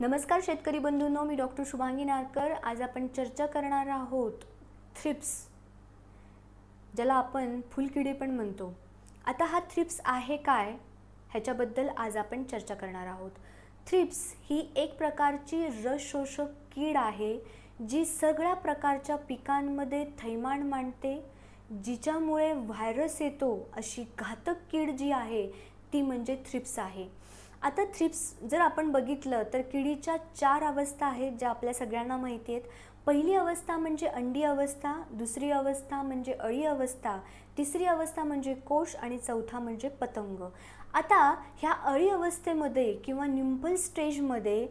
नमस्कार शेतकरी बंधूंनो मी डॉक्टर शुभांगी नारकर. आज आपण चर्चा करणार आहोत थ्रिप्स ज्याला आपण फुलकिडी पण म्हणतो. आता हा थ्रिप्स आहे काय ह्याच्याबद्दल आज आपण चर्चा करणार आहोत. थ्रिप्स ही एक प्रकारची रस शोषक कीड आहे जी सगळ्या प्रकारच्या पिकांमध्ये थैमान मांडते जिच्यामुळे व्हायरस येतो अशी घातक कीड जी आहे ती म्हणजे थ्रिप्स आहे. आता थ्रिप्स जर आपण बघितलं तर किडीच्या चार अवस्था आहेत ज्या आपल्या सगळ्यांना माहिती आहेत. पहिली अवस्था म्हणजे अंडी अवस्था दुसरी अवस्था म्हणजे अळी अवस्था तिसरी अवस्था म्हणजे कोश आणि चौथा म्हणजे पतंग. आता ह्या अळी अवस्थेमध्ये किंवा निम्पल स्टेजमध्ये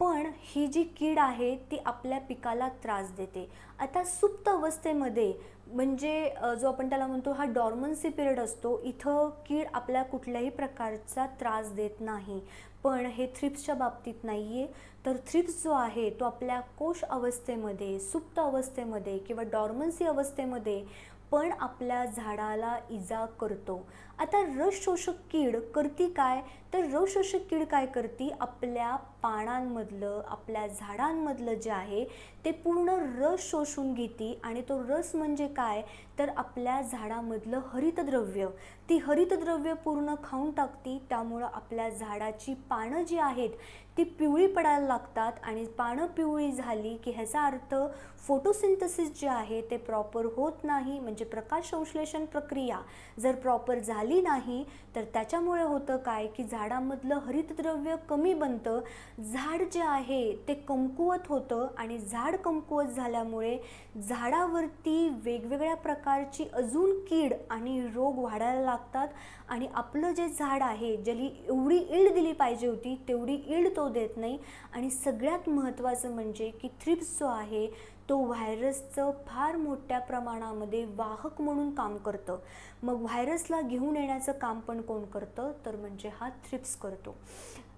पण ही जी कीड आहे ती आपल्या पिकाला त्रास देते. आता सुप्त अवस्थेमध्ये म्हणजे जो आपण त्याला म्हणतो हा डॉर्मन्सी पिरियड असतो इथं कीड आपल्या कुठल्याही प्रकारचा त्रास देत नाही. पण हे थ्रिप्सच्या बाबतीत नाही आहे तर थ्रिप्स जो आहे तो आपल्या कोश अवस्थेमध्ये सुप्त अवस्थेमध्ये किंवा डॉर्मन्सी अवस्थेमध्ये पण आपल्या झाडाला इजा करतो. आता रस शोषक कीड करती काय? तर रस शोषक कीड काय करती? आपल्या पानांमधलं आपल्या झाडांमधलं जे आहे ते पूर्ण रस शोषून घेते आणि तो रस म्हणजे काय? तर आपल्या झाडामधलं हरितद्रव्य ती हरितद्रव्य पूर्ण खाऊन टाकती त्यामुळं आपल्या झाडाची पानं जी आहेत ती पिवळी पडायला लागतात. आणि पानं पिवळी झाली की ह्याचा अर्थ फोटोसिंथसिस जे आहे ते प्रॉपर होत नाही म्हणजे प्रकाश संश्लेषण प्रक्रिया जर प्रॉपर झाली नाही तर त्याच्यामुळे होतं काय की झाडामधलं हरितद्रव्य कमी बनतं. झाड जे आहे ते कमकुवत होतं. आणि झाड कमकुवत झाल्यामुळे झाडावरती वेगवेगळ्या प्रकारची अजून कीड आणि रोग वाढायला लागतात. आणि आपलं जे झाड आहे ज्याली एवढी इल्ड दिली पाहिजे होती तेवढी इल्ड तो देत नाही. आणि सगळ्यात महत्त्वाचं म्हणजे की थ्रिप्स जो आहे तो व्हायरसचं फार मोठ्या प्रमाणामध्ये वाहक म्हणून काम करतं. मग व्हायरसला घेऊन येण्याचं काम पण कोण करतं? तर म्हणजे हा थ्रिप्स करतो.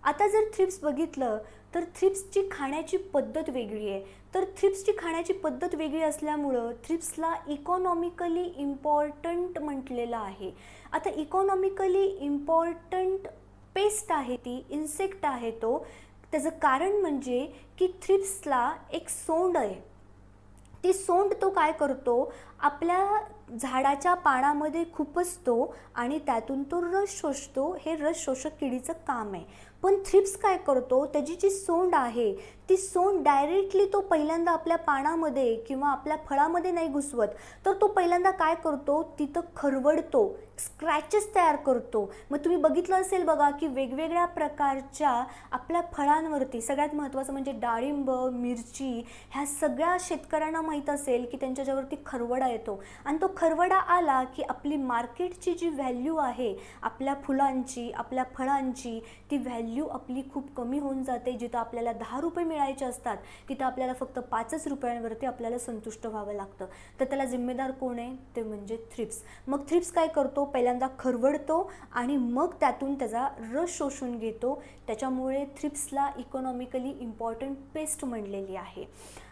आता जर थ्रिप्स बघितलं तर थ्रिप्सची खाण्याची पद्धत वेगळी आहे. तर थ्रिप्सची खाण्याची पद्धत वेगळी असल्यामुळं थ्रिप्सला इकॉनॉमिकली इम्पॉर्टंट म्हटलेलं आहे. आता इकॉनॉमिकली इम्पॉर्टंट पेस्ट आहे ती इन्सेक्ट आहे तो. त्याचं कारण म्हणजे की थ्रिप्सला एक सोंड आहे. ती सोंड तो काय करतो? आपल्या झाडाच्या पानामध्ये खुपसतो आणि त्यातून तो रस शोषतो. हे रस शोषक किडीचं काम आहे. पण थ्रिप्स काय करतो? त्याची जी सोंड आहे ती सोंड डायरेक्टली तो पहिल्यांदा आपल्या पानामध्ये किंवा आपल्या फळामध्ये नाही घुसवत. तर तो पहिल्यांदा काय करतो? तिथं खरवडतो स्क्रॅचेस तयार करतो. मग तुम्ही बघितलं असेल बघा की वेगवेगळ्या प्रकारच्या आपल्या फळांवरती सगळ्यात महत्त्वाचं म्हणजे डाळिंब मिरची ह्या सगळ्या शेतकऱ्यांना माहीत असेल की त्यांच्या ज्यावरती खरवडा येतो. आणि तो खरवडा आला की आपली मार्केटची जी व्हॅल्यू आहे आपल्या फुलांची आपल्या फळांची ती व्हॅल्यू आपली खूप कमी होऊन जाते जिथं आपल्याला दहा रुपये मिळायचे असतात तिथं आपल्याला फक्त पाचच रुपयांवरती आपल्याला संतुष्ट व्हावं लागतं. तर त्याला जिम्मेदार कोण आहे? ते म्हणजे थ्रिप्स. मग थ्रिप्स काय करतो? पहिल्यांदा खरवडतो आणि मग त्यातून त्याचा रस शोषून घेतो. त्याच्यामुळे थ्रिप्सला इकॉनॉमिकली इम्पॉर्टंट पेस्ट म्हणलेली आहे.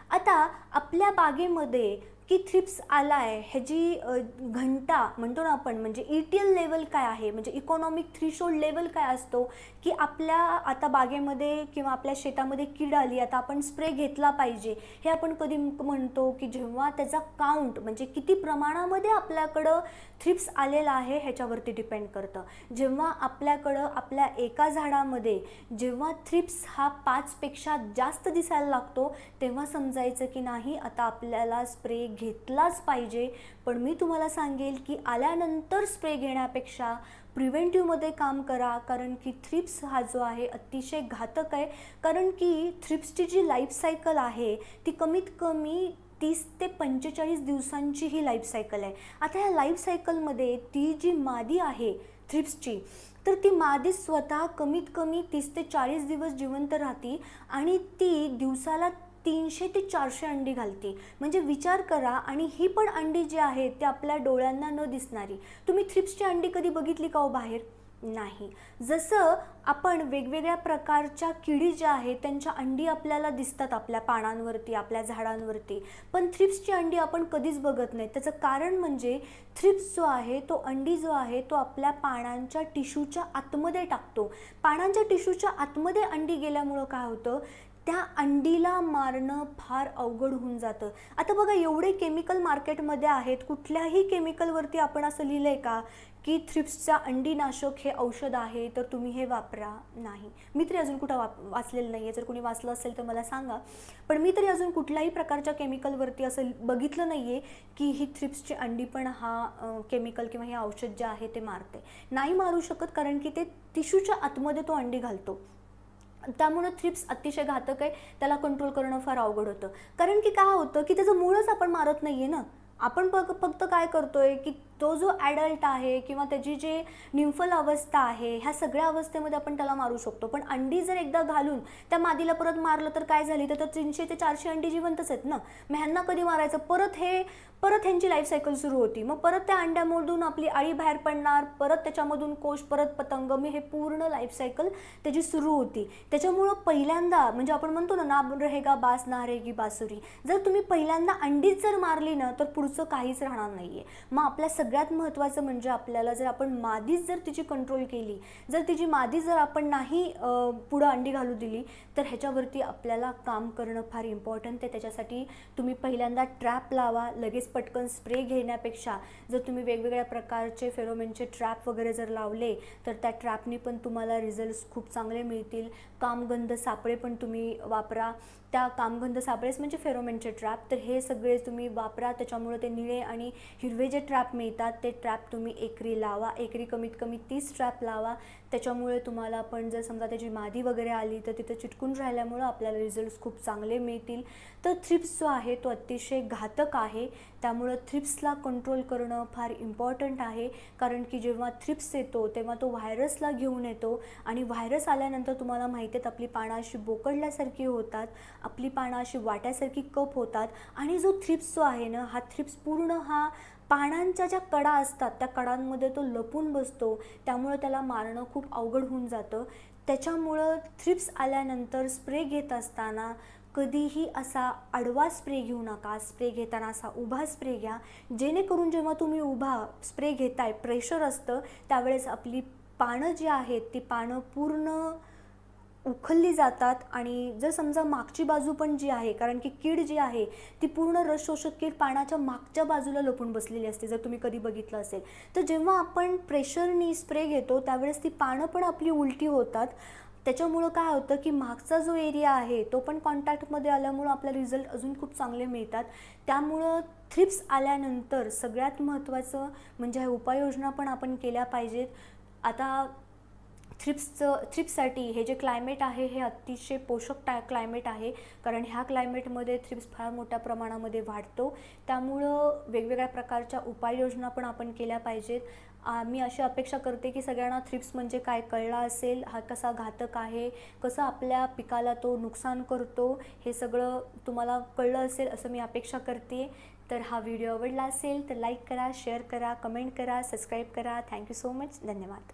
आता आपल्या बागेमध्ये की थ्रिप्स आला आहे ह्याची घंटा म्हणतो ना आपण म्हणजे ई टी एल लेवल काय आहे? म्हणजे इकॉनॉमिक थ्रीशोल्ड लेवल काय असतो? की आपल्या आता बागेमध्ये किंवा आपल्या शेतामध्ये कीड आली आता आपण स्प्रे घेतला पाहिजे. हे आपण कधी म्हणतो की जेव्हा त्याचा काउंट म्हणजे किती प्रमाणामध्ये आपल्याकडं थ्रिप्स आलेला आहे ह्याच्यावरती डिपेंड करतं. जेव्हा आपल्याकडं आपल्या एका झाडामध्ये जेव्हा थ्रिप्स हा पाचपेक्षा जास्त दिसायला लागतो तेव्हा समजायचं की नाही आता आपल्याला स्प्रे घेतलाच पाहिजे. पण मी तुम्हाला सांगेल की आल्यानंतर स्प्रे घेण्यापेक्षा प्रिव्हेंटिव्हमध्ये काम करा. कारण की थ्रिप्स हा जो आहे अतिशय घातक आहे. कारण की थ्रिप्सची जी लाईफ सायकल आहे ती कमीत कमी तीस ते पंचेचाळीस दिवसांची ही लाईफ सायकल आहे. आता ह्या लाईफ सायकलमध्ये ती जी मादी आहे थ्रिप्सची तर ती मादी स्वतः कमीत कमी तीस ते चाळीस दिवस जिवंत राहते आणि ती दिवसाला तीनशे ते चारशे अंडी घालते. म्हणजे विचार करा आणि ही पण अंडी जी आहेत ती आपल्या डोळ्यांना न दिसणारी. तुम्ही थ्रिप्सची अंडी कधी बघितली का हो बाहेर? नाही. जसं आपण वेगवेगळ्या प्रकारच्या किडी ज्या आहेत त्यांच्या अंडी आपल्याला दिसतात आपल्या पानांवरती आपल्या झाडांवरती. पण थ्रिप्सची अंडी आपण कधीच बघत नाही. त्याचं कारण म्हणजे थ्रिप्स जो आहे तो अंडी जो आहे तो आपल्या पानांच्या टिश्यूच्या आतमध्ये टाकतो. पानांच्या टिश्यूच्या आतमध्ये अंडी गेल्यामुळं काय होतं? त्या अंडीला मारणं फार अवघड होऊन जातं. आता बघा एवढे केमिकल मार्केटमध्ये आहेत कुठल्याही केमिकलवरती आपण असं लिहिलं आहे का की थ्रिप्सचा अंडीनाशक हे औषध आहे तर तुम्ही हे वापरा नाही. मी तरी अजून कुठं वाप वाचलेलं नाही आहे जर कोणी वाचलं असेल तर मला सांगा. पण मी तरी अजून कुठल्याही प्रकारच्या केमिकलवरती असं बघितलं नाही आहे की ही थ्रिप्सची अंडी पण हा केमिकल किंवा हे औषध जे आहे ते मारते नाही मारू शकत कारण की ते टिश्यूच्या आतमध्ये तो अंडी घालतो. त्यामुळं थ्रिप्स अतिशय घातक आहे. त्याला कंट्रोल करणं फार अवघड होतं. कारण की काय होतं की त्याचं मूळच आपण मारत नाही आहे ना. आपण फक्त काय करतोय की तो जो ॲडल्ट आहे किंवा त्याची जे निम्फल अवस्था आहे ह्या सगळ्या अवस्थेमध्ये आपण त्याला मारू शकतो. पण अंडी जर एकदा घालून त्या मादीला परत मारलं तर काय झाली? तर तीनशे ते चारशे अंडी जिवंतच आहेत ना? मग ह्यांना कधी मारायचं? परत हे परत ह्यांची लाईफ सायकल सुरू होती. मग परत त्या अंड्यामधून आपली आळी बाहेर पडणार परत त्याच्यामधून कोश परत पतंग मी हे पूर्ण लाईफ सायकल त्याची सुरू होती. त्याच्यामुळं पहिल्यांदा म्हणजे आपण म्हणतो ना ना रहेगा बास ना रहेगी बासुरी. जर तुम्ही पहिल्यांदा अंडीच जर मारली ना तर पुढचं काहीच राहणार नाही आहे मग आपल्या सगळ्यात महत्त्वाचं म्हणजे आपल्याला जर आपण मादीच जर तिची कंट्रोल केली जर तिची मादी जर आपण नाही पुढं अंडी घालू दिली तर ह्याच्यावरती आपल्याला काम करणं फार इम्पॉर्टंट आहे. त्याच्यासाठी तुम्ही पहिल्यांदा ट्रॅप लावा लगेच पटकन स्प्रे घेण्यापेक्षा. जर तुम्ही वेगवेगळ्या प्रकारचे फेरोमेनचे ट्रॅप वगैरे जर लावले तर त्या ट्रॅपनी पण तुम्हाला रिझल्ट्स खूप चांगले मिळतील. कामगंध सापळे पण तुम्ही वापरा. त्या कामगंध सापळेस म्हणजे फेरोमेनचे ट्रॅप तर हे सगळे तुम्ही वापरा त्याच्यामुळे ते निळे आणि हिरवे जे ट्रॅप मिळतात ते ट्रॅप तुम्ही एकरी लावा. एकरी कमीत कमी तीस ट्रॅप लावा. त्याच्यामुळे तुम्हाला आपण जर समजा त्याची मादी वगैरे आली तर तिथं चिटकून राहिल्यामुळं आपल्याला रिझल्ट्स खूप चांगले मिळतील. तर थ्रिप्स जो आहे तो अतिशय घातक आहे. त्यामुळं थ्रिप्सला कंट्रोल करणं फार इम्पॉर्टंट आहे. कारण की जेव्हा थ्रिप्स येतो तेव्हा तो व्हायरसला घेऊन येतो. आणि व्हायरस आल्यानंतर तुम्हाला माहिती आहेत आपली पानं अशी बोकडल्यासारखी होतात आपली पानं अशी वाट्यासारखी कप होतात. आणि जो थ्रिप्स जो आहे ना हा थ्रिप्स पूर्ण हा पानांच्या ज्या कडा असतात त्या कडांमध्ये तो लपून बसतो. त्यामुळं त्याला मारणं खूप अवघड होऊन जातं. त्याच्यामुळं थ्रिप्स आल्यानंतर स्प्रे घेत असताना कधीही असा आडवा स्प्रे घेऊ नका. स्प्रे घेताना असा उभा स्प्रे घ्या. जेणेकरून जेव्हा तुम्ही उभा स्प्रे घेताय प्रेशर असतं त्यावेळेस आपली पानं जी आहेत ती पानं पूर्ण उखलली जातात आणि जर समजा मागची बाजू पण जी आहे कारण की कीड जी आहे ती पूर्ण रस शोषक कीड पाण्याच्या मागच्या बाजूला लपून बसलेली असते जर तुम्ही कधी बघितलं असेल. तर जेव्हा आपण प्रेशरनी स्प्रे घेतो त्यावेळेस ती पानं पण आपली उलटी होतात. त्याच्यामुळं काय होतं की मागचा जो एरिया आहे तो पण कॉन्टॅक्टमध्ये आल्यामुळं आपला रिझल्ट अजून खूप चांगले मिळतात. त्यामुळं थ्रिप्स आल्यानंतर सगळ्यात महत्त्वाचं म्हणजे ह्या उपाययोजना पण आपण केल्या पाहिजेत. आता थ्रिप्सचं थ्रिप्ससाठी हे जे क्लायमेट आहे हे अतिशय पोषक टा क्लायमेट आहे. कारण ह्या क्लायमेटमध्ये थ्रिप्स फार मोठ्या प्रमाणामध्ये वाढतो. त्यामुळं वेगवेगळ्या प्रकारच्या उपाययोजना पण आपण केल्या पाहिजेत. मी अशी अपेक्षा करते की सगळ्यांना थ्रिप्स म्हणजे काय कळला असेल हा कसा घातक आहे कसं आपल्या पिकाला तो नुकसान करतो हे सगळं तुम्हाला कळलं असेल असं मी अपेक्षा करते. तर हा व्हिडिओ आवडला असेल तर लाईक करा शेअर करा कमेंट करा सबस्क्राईब करा. Thank you so much. धन्यवाद.